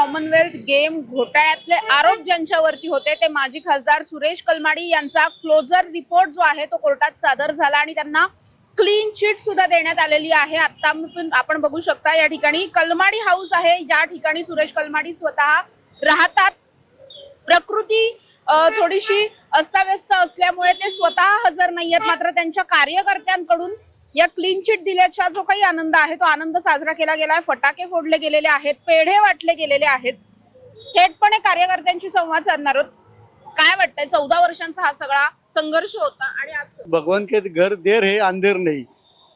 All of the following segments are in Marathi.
कॉमनवेल्थ गेम घोटाळ्यातले आरोप ज्यांच्यावरती होते ते माजी खासदार सुरेश कलमाडी यांचा क्लोजर रिपोर्ट जो आहे तो कोर्टात सादर झाला आणि त्यांना क्लीन चिट सुद्धा देण्यात आलेली आहे. आता आपण बघू शकता या ठिकाणी कलमाडी हाऊस आहे. या ठिकाणी सुरेश कलमाडी स्वतः राहतात. प्रकृती थोडीशी अस्ताव्यस्त असल्यामुळे ते स्वतः हजर नाहीयेत. मात्र त्यांच्या कार्यकर्त्यांकडून या क्लीन चिट दिल्याचा जो काही आनंद आहे तो आनंद साजरा केला गेलाय. फटाके फोडले गेलेले आहेत पेढे वाटले गेलेले आहेत. थेटपणे कार्यकर्त्यांशी संवाद साधणार आहोत. काय वाटतंय? चौदा वर्षांचा हा सगळा संघर्ष होता आणि भगवान के घर देर हे अंधेर नाही.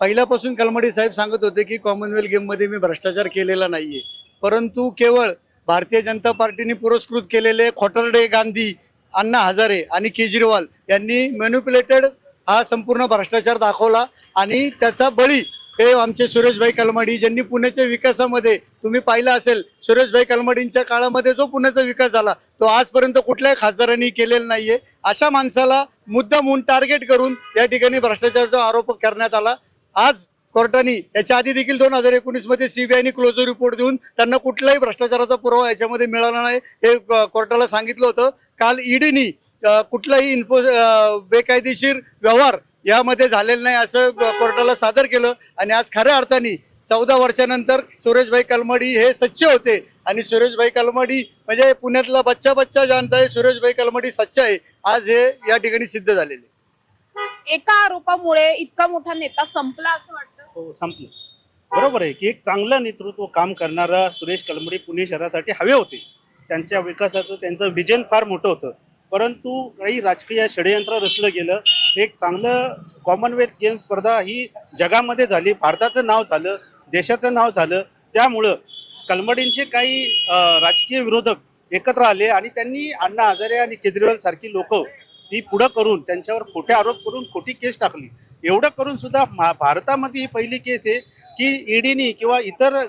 पहिल्यापासून कलमडी साहेब सांगत होते की कॉमनवेल्थ गेममध्ये मी भ्रष्टाचार केलेला नाहीये. परंतु केवळ भारतीय जनता पार्टीने पुरस्कृत केलेले खोटरडे गांधी अण्णा हजारे आणि केजरीवाल यांनी मॅन्युप्युलेटेड हा संपूर्ण भ्रष्टाचार दाखवला आणि त्याचा बळी हे आमचे सुरेशभाई कलमाडी ज्यांनी पुण्याच्या विकासामध्ये तुम्ही पाहिलं असेल सुरेशभाई कलमाडींच्या काळामध्ये जो पुण्याचा विकास झाला तो आजपर्यंत कुठल्याही खासदारांनी केलेला नाहीये. अशा माणसाला मुद्दा म्हणून टार्गेट करून या ठिकाणी भ्रष्टाचाराचा आरोप करण्यात आला. आज कोर्टाने याच्या आधी देखील दोन हजार एकोणीसमध्ये सीबीआयने क्लोजर रिपोर्ट देऊन त्यांना कुठलाही भ्रष्टाचाराचा पुरावा याच्यामध्ये मिळाला नाही हे कोर्टाला सांगितलं होतं. काल ईडीनी कुठलाही इन्फो बेकायदेशीर व्यवहार यामध्ये झालेला नाही असं कोर्टाला सादर केलं. आणि आज खऱ्या अर्थाने चौदा वर्षानंतर सुरेशभाई कलमाडी हे सच्चे होते. आणि सुरेशभाई कलमाडी म्हणजे पुण्यातला बच्चा बच्चा जानता आहे सुरेशभाई कलमाडी सच्चा आहे. आज हे या ठिकाणी सिद्ध झालेले. एका आरोपामुळे इतका मोठा नेता संपला असं वाटतं? हो संपलं. बरोबर आहे की एक चांगलं नेतृत्व काम करणारा सुरेश कलमडी पुणे शहरासाठी हवे होते. त्यांच्या विकासाचं त्यांचं विजन फार मोठं होतं. परंतु काही राजकीय षडयंत्र रचलं गेलं. एक चांगलं कॉमनवेल्थ गेम स्पर्धा ही जगामध्ये झाली. भारताचं नाव झालं देशाचं नाव झालं. त्यामुळं कलमडींचे काही राजकीय विरोधक एकत्र आले आणि त्यांनी अण्णा हजारे आणि केजरीवाल सारखी लोक ही पुढं करून त्यांच्यावर खोटे आरोप करून खोटी केस टाकली. एवढं करून सुद्धा मा- भारतामध्ये ही पहिली केस आहे की ईडीनी किंवा इतर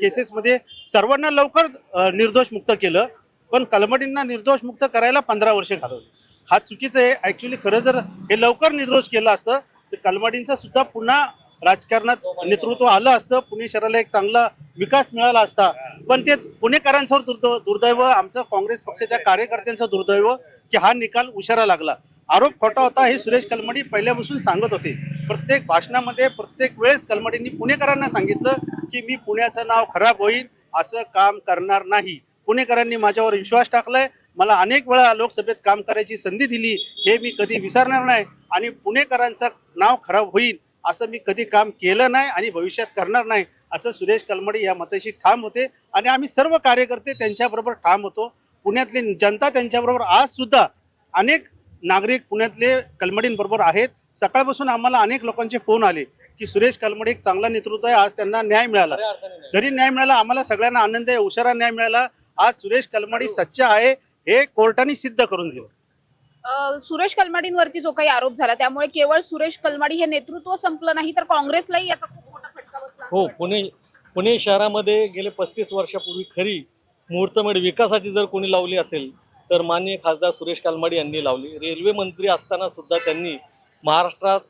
केसेसमध्ये सर्वांना लवकर निर्दोष मुक्त केलं. पण कलमडींना निर्दोष मुक्त करायला पंधरा वर्षे घालवली. हा चुकीचं आहे. ऍक्च्युली खरं जर हे लवकर निर्दोष केलं असतं तर कलमटींचं सुद्धा पुन्हा राजकारणात नेतृत्व आलं असतं. पुणे शहराला एक चांगला विकास मिळाला असता. पण ते पुणेकरांचं दुर्दैव दुर्दैव आमचं काँग्रेस पक्षाच्या कार्यकर्त्यांचं दुर्दैव की हा निकाल उशारा लागला. आरोप खोटा होता हे सुरेश कलमडी पहिल्यापासून सांगत होते. प्रत्येक भाषणामध्ये प्रत्येक वेळेस कलमडींनी पुणेकरांना सांगितलं की मी पुण्याचं नाव खराब होईल असं काम करणार नाही. पुणेकरांनी माझ्यावर विश्वास टाकलाय. मला अनेक वेळा लोकसभेत काम करायची संधी दिली. हे मी कधी विसरणार नाही आणि पुणेकरांचं नाव खराब होईल असं मी कधी काम केलं नाही आणि भविष्यात करणार नाही असं सुरेश कलमडी या मताशी ठाम होते. आणि आम्ही सर्व कार्यकर्ते त्यांच्याबरोबर ठाम होतो. पुण्यातली जनता त्यांच्याबरोबर आज सुद्धा अनेक नागरिक पुण्यातले कलमडींबरोबर आहेत. सकाळपासून आम्हाला अनेक लोकांचे फोन आले की सुरेश कलमडी एक चांगला नेतृत्व आहे आज त्यांना न्याय मिळाला. जरी न्याय मिळाला आम्हाला सगळ्यांना आनंद आहे उशारा न्याय मिळाला. आज सुरेश कलमडी सच्चा आहे हे कोर्टाने सिद्ध करून दिलं. अ, सुरेश कलमाडींवरती जो काही आरोप झाला त्यामुळे केवळ सुरेश कलमाडी हे नेतृत्व संपलं नाही तर काँग्रेसलाही याचा खूप मोठा फटका बसला. हो पुणे पुणे शहरामध्ये गेले पस्तीस वर्षापूर्वी खरी मुहूर्तमेढ विकासाची जर कोणी लावली असेल तर माननीय खासदार सुरेश कालमाडी यांनी लावली. रेल्वे मंत्री असताना सुद्धा त्यांनी महाराष्ट्रात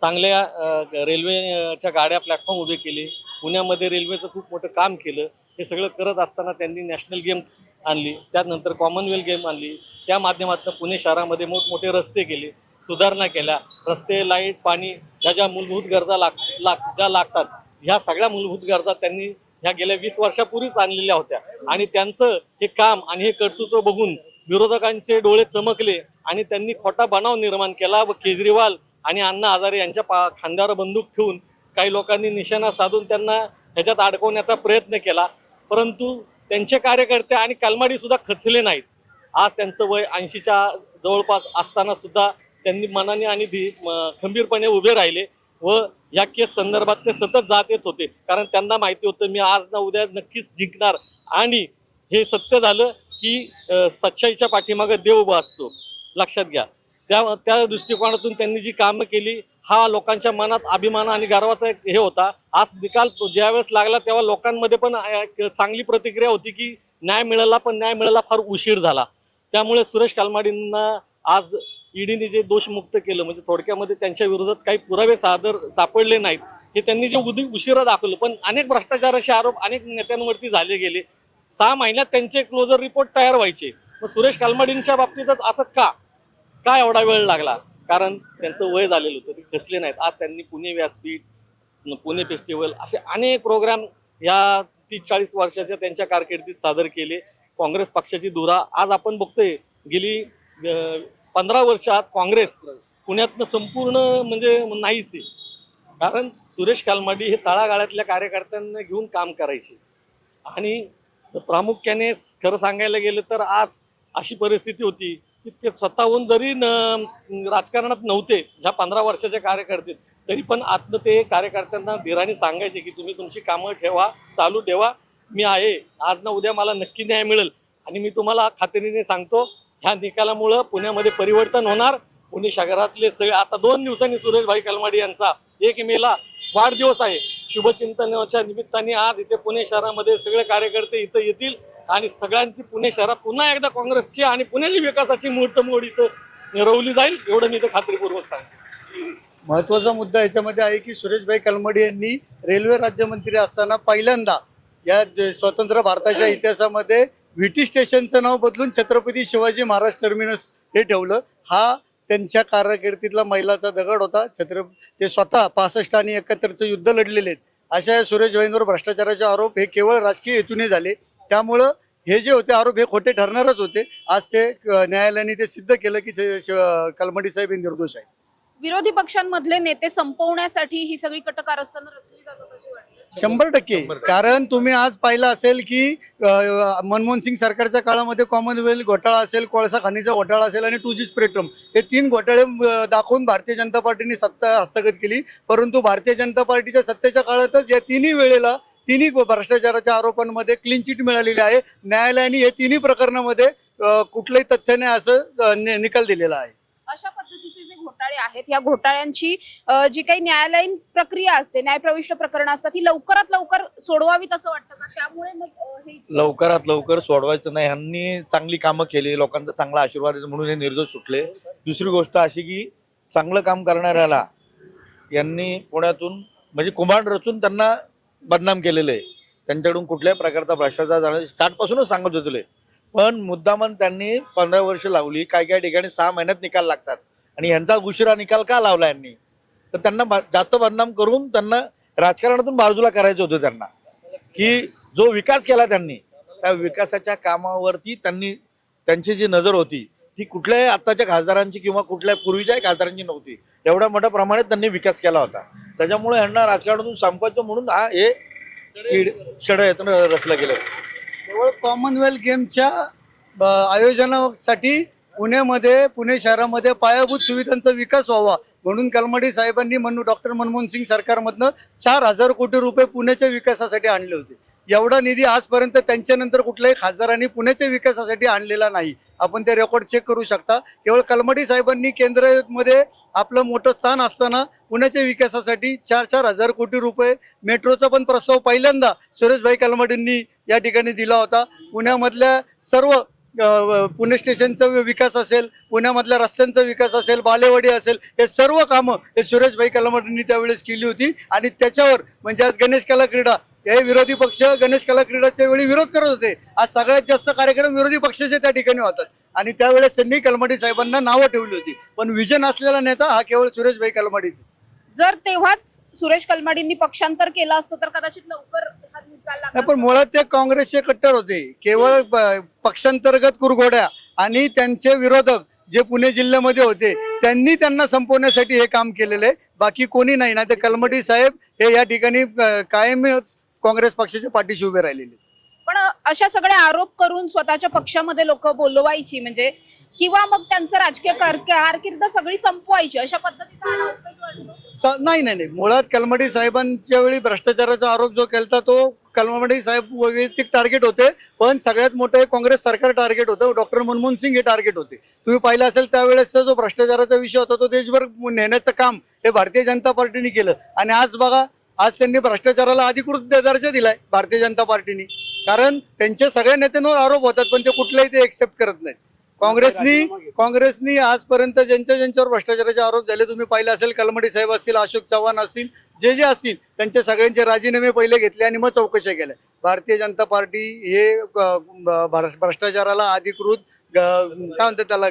चांगल्या अ, रेल्वेच्या गाड्या प्लॅटफॉर्म उभे केले. पुण्यामध्ये रेल्वेचं खूप मोठं काम केलं. हे सगळं करत असताना त्यांनी नॅशनल गेम आणली. त्यानंतर कॉमनवेल्थ गेम आणली. त्या माध्यमातून पुणे शहरामध्ये मोठमोठे रस्ते केले सुधारणा केल्या. रस्ते लाइट पाणी ज्या ज्या मूलभूत गरजा लाग लाग ज्या लागतात ह्या सगळ्या मूलभूत गरजा त्यांनी ह्या गेल्या वीस वर्षापूर्वीच आणलेल्या होत्या. आणि त्यांचं हे काम आणि हे कर्तृत्व बघून विरोधकांचे डोळे चमकले आणि त्यांनी खोटा बनाव निर्माण केला व केजरीवाल आणि अण्णा हजारे यांच्या पा खांद्यावर बंदूक ठेवून काही लोकांनी निशाणा साधून त्यांना ह्याच्यात अडकवण्याचा प्रयत्न केला. परंतु त्यांचे कार्यकर्ते आणि कलमाडी सुद्धा खचले नाहीत. आज त्यांचं वय ऐंशीच्या जवळपास असताना सुद्धा त्यांनी मनाने आणि धी खंबीरपणे उभे राहिले व या केस संदर्भात ते सतत जात येत होते. कारण त्यांना माहिती होतं मी आज ना उद्या नक्कीच जिंकणार. आणि हे सत्य झालं की सच्चाईच्या पाठीमागे देव उभा असतो. लक्षात घ्या. त्या त्या दृष्टिकोनातून त्यांनी जी कामं केली हा लोकांच्या मनात अभिमान आणि गर्वाचा एक हे होता. आज निकाल ज्यावेळेस लागला तेव्हा लोकांमध्ये पण चांगली प्रतिक्रिया होती की न्याय मिळाला पण न्याय मिळाला फार उशीर झाला. त्यामुळे सुरेश कालमाडींना आज ईडीने जे दोषमुक्त केलं म्हणजे थोडक्यामध्ये त्यांच्या विरोधात काही पुरावे सादर सापडले नाहीत हे त्यांनी जे उदी उशिरा दाखवलं. पण अनेक भ्रष्टाचाराचे आरोप अनेक नेत्यांवरती झाले गेले. सहा महिन्यात त्यांचे क्लोजर रिपोर्ट तयार व्हायचे. मग सुरेश कालमाडींच्या बाबतीतच असं का? काय एवढा वेळ लागला? कारण त्यांचं वय झालेलं होतं ते खचले नाहीत. आज त्यांनी पुणे व्यासपीठ पुणे फेस्टिवल असे अनेक प्रोग्राम या तीस चाळीस वर्षाच्या त्यांच्या कारकिर्दीत सादर केले. काँग्रेस पक्षाची धुरा आज आपण बघतोय. गेली पंधरा वर्ष आज काँग्रेस पुण्यातनं संपूर्ण म्हणजे नाहीच आहे. कारण सुरेश कालमाडी हे तळागाळातल्या कार्यकर्त्यांना घेऊन काम करायचे. आणि प्रामुख्याने खरं सांगायला गेलं तर आज अशी परिस्थिती होती की ते स्वतःहून जरी न राजकारणात नव्हते ह्या पंधरा वर्षाच्या कार्यकर्ते तरी पण आतनं ते कार्यकर्त्यांना धीराने सांगायचे की तुम्ही तुमची कामं ठेवा चालू ठेवा मी आहे. आज ना उद्या मला नक्की न्याय मिळेल. आणि मी तुम्हाला खात्रीने सांगतो ह्या निकालामुळं पुण्यामध्ये परिवर्तन होणार. पुणे शहरातले सगळे आता दोन दिवसांनी सुरेशभाई कलमाडी यांचा एक मेला वाढदिवस आहे. शुभचिंतनाच्या निमित्ताने आज इथे पुणे शहरामध्ये सगळे कार्यकर्ते इथं येतील. आणि सगळ्यांची पुणे शहरात पुन्हा एकदा काँग्रेसची आणि पुण्याची विकासाची मुहूर्तमोड इथं निरवली जाईल एवढं मी इथं खात्रीपूर्वक सांगतो. महत्त्वाचा मुद्दा याच्यामध्ये आहे की सुरेशभाई कलमडी यांनी रेल्वे राज्यमंत्री असताना पहिल्यांदा या स्वतंत्र भारताच्या इतिहासामध्ये व्हिटी स्टेशनचं नाव बदलून छत्रपती शिवाजी महाराज टर्मिनस हे ठेवलं. हा त्यांच्या कारकिर्दीतला मैलाचा दगड होता. छत्र ते स्वतः पासष्ट आणि एकाहत्तरचं युद्ध लढलेले आहेत. अशा या सुरेशभाईंवर भ्रष्टाचाराचे आरोप हे केवळ राजकीय हेतूने झाले. त्यामुळं हे जे होते आरोप हे खोटे ठरणारच होते. आज ते न्यायालयाने ते सिद्ध केलं की कलमडी साहेब हे निर्दोष आहेत. विरोधी पक्षांमधले नेते संपवण्यासाठी ही सगळी कटक कारस्थानं रचली जातात अशी वाटतं. शंभर टक्के. कारण तुम्ही आज पाहिलं असेल की मनमोहन सिंग सरकारच्या काळामध्ये कॉमनवेल्थ घोटाळा असेल कोळसा खाणीचा घोटाळा असेल आणि टू जी स्पेक्ट्रम हे तीन घोटाळे दाखवून भारतीय जनता पार्टीने सत्ता हस्तगत केली. परंतु भारतीय जनता पार्टीच्या सत्तेच्या काळातच या तिन्ही वेळेला तिन्ही भ्रष्टाचाराच्या आरोपांमध्ये क्लीन चिट मिळालेली आहे. न्यायालयाने या तिन्ही प्रकरणामध्ये अ, कुठल्याही तथ्याने असं निकाल दिलेला आहे. अशा पद्धतीचे जे घोटाळे आहेत या घोटाळ्यांची जी काही न्यायालयीन प्रक्रिया असते न्यायप्रविष्ट प्रकरणं असतात ही लवकरात लवकर सोडवावीत असं वाटतं का? त्यामुळे हे लवकरात लवकर सोडवायचं नाही. ह्यांनी चांगली कामं केली लोकांचा चांगला आशीर्वाद म्हणून हे निर्दोष सुटले. दुसरी गोष्ट अशी की चांगलं काम करणाऱ्याला यांनी पुण्यातून म्हणजे कुंभांड रचून त्यांना बदनाम केलेलं आहे. त्यांच्याकडून कुठल्याही प्रकारचा भ्रष्टाचार झाला स्टार्टपासूनच सांगत होते पण मुद्दामन त्यांनी पंधरा वर्ष लावली. काही काही ठिकाणी सहा महिन्यात निकाल लागतात. आणि यांचा उशिरा निकाल का लावला यांनी? तर त्यांना जास्त बदनाम करून त्यांना राजकारणातून बाजूला करायचं होतं त्यांना. की जो विकास केला त्यांनी त्या विकासाच्या कामावरती त्यांनी त्यांची जी नजर होती ती कुठल्याही आत्ताच्या खासदारांची किंवा कुठल्या पूर्वीच्याही खासदारांची नव्हती. एवढ्या मोठ्या प्रमाणात त्यांनी विकास केला होता. त्याच्यामुळे यांना राजकारणातून संपवायचं म्हणून हा हे कीड- षडयंत्र रचलं गेलं केवळ कॉमनवेल्थ गेमच्या आयोजनासाठी पुण्यामध्ये पुणे शहरामध्ये पायाभूत सुविधांचा विकास व्हावा म्हणून कलमडी साहेबांनी म्हणून डॉक्टर मनमोहन सिंग सरकारमधनं चार हजार कोटी रुपये पुण्याच्या विकासासाठी आणले होते. एवढा निधी आजपर्यंत त्यांच्यानंतर कुठल्याही खासदारांनी पुण्याच्या विकासासाठी आणलेला नाही. आपण ते रेकॉर्ड चेक करू शकता. केवळ कलमडी साहेबांनी केंद्रामध्ये आपलं मोठं स्थान असताना पुण्याच्या विकासासाठी चार चार हजार कोटी रुपये मेट्रोचा पण प्रस्ताव पहिल्यांदा सुरेशभाई कलमडींनी या ठिकाणी दिला होता. पुण्यामधल्या सर्व पुणे स्टेशनचा विकास असेल पुण्यामधल्या रस्त्यांचा विकास असेल बालेवाडी असेल हे सर्व कामं हे सुरेशभाई कलमडींनी त्यावेळेस केली होती. आणि त्याच्यावर म्हणजे आज गणेश कला क्रीडा हे विरोधी पक्ष गणेश कला क्रीडाच्या वेळी विरोध करत होते. आज सगळ्यात जास्त कार्यक्रम विरोधी पक्षाचे त्या ठिकाणी होतात. आणि त्यावेळेस त्यांनी कलमडी साहेबांना नावं ठेवली होती. पण विजन असलेला नेता हा केवळ सुरेशभाई कलमडीच जर तेव्हाच सुरेश कलमाडींनी पक्षांतर केलं असतं तर कदाचित लवकर हा पण मुळात ते काँग्रेसचे कट्टर होते. केवळ पक्षांतर्गत कुरघोड्या आणि त्यांचे विरोधक जे पुणे जिल्ह्यामध्ये होते त्यांनी त्यांना संपवण्यासाठी हे काम केलेलं आहे. बाकी कोणी नाही ना ते कलमटी साहेब हे या ठिकाणी कायमच काँग्रेस पक्षाच्या पाठीशी उभे राहिलेले. पण अशा सगळे आरोप करून स्वतःच्या पक्षामध्ये लोक बोलवायची म्हणजे किंवा मग त्यांचं राजकीय कार- कारकीर्द सगळी संपवायची अशा पद्धतीचा नाही नाही नाही. मुळात कलमडी साहेबांच्या वेळी भ्रष्टाचाराचा आरोप जो केलता तो कलमडी साहेब वैयक्तिक टार्गेट होते. पण सगळ्यात मोठं हे काँग्रेस सरकार टार्गेट होतं. डॉक्टर मनमोहन सिंग हे टार्गेट होते. तुम्ही पाहिलं असेल त्यावेळेसचा जो भ्रष्टाचाराचा विषय होता तो देशभर नेण्याचं काम हे भारतीय जनता पार्टीने केलं. आणि आज बघा आज त्यांनी भ्रष्टाचाराला अधिकृत दर्जा दिलाय भारतीय जनता पार्टीने. कारण त्यांच्या सगळ्या नेत्यांवर आरोप होतात पण ते कुठलेही ते एक्सेप्ट करत नाहीत. काँग्रेसनी काँग्रेसनी आजपर्यंत ज्यांच्या ज्यांच्यावर भ्रष्टाचाराचे आरोप झाले तुम्ही पाहिलं असेल कलमडी साहेब असतील अशोक चव्हाण असतील जे जे असतील त्यांच्या सगळ्यांचे राजीनामे पहिले घेतले आणि मग चौकशा केल्या. भारतीय जनता पार्टी हे भ्रष्टाचाराला अधिकृत काय म्हणतात त्याला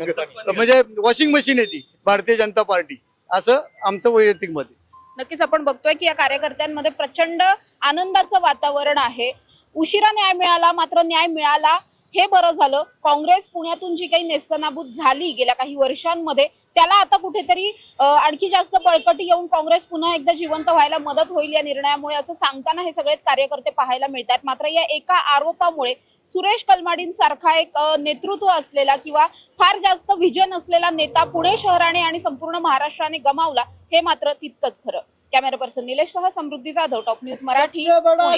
म्हणजे वॉशिंग मशीन आहे ती भारतीय जनता पार्टी. असं आमचं वैयक्तिक मत आहे. नक्कीच आपण बघतोय की या कार्यकर्त्यांमध्ये प्रचंड आनंदाचं वातावरण आहे. उशिरा न्याय मिळाला मात्र न्याय मिळाला हे बरं झालं. काँग्रेस पुण्यातून जी काही नेस्तनाबूत झाली गेल्या काही वर्षांमध्ये त्याला आता कुठेतरी आणखी जास्त बळकटी येऊन काँग्रेस पुन्हा एकदा जिवंत व्हायला मदत होईल या निर्णयामुळे असं सांगताना हे सगळेच कार्यकर्ते पाहायला मिळतात. मात्र या एका आरोपामुळे सुरेश कलमाडींसारखा एक नेतृत्व असलेला किंवा फार जास्त विजन असलेला नेता पुणे शहराने आणि संपूर्ण महाराष्ट्राने गमावला हे मात्र तितकंच खरं. कॅमेरा पर्सन निलेश सह Samruddhi Jadhav top news Marathi Pune.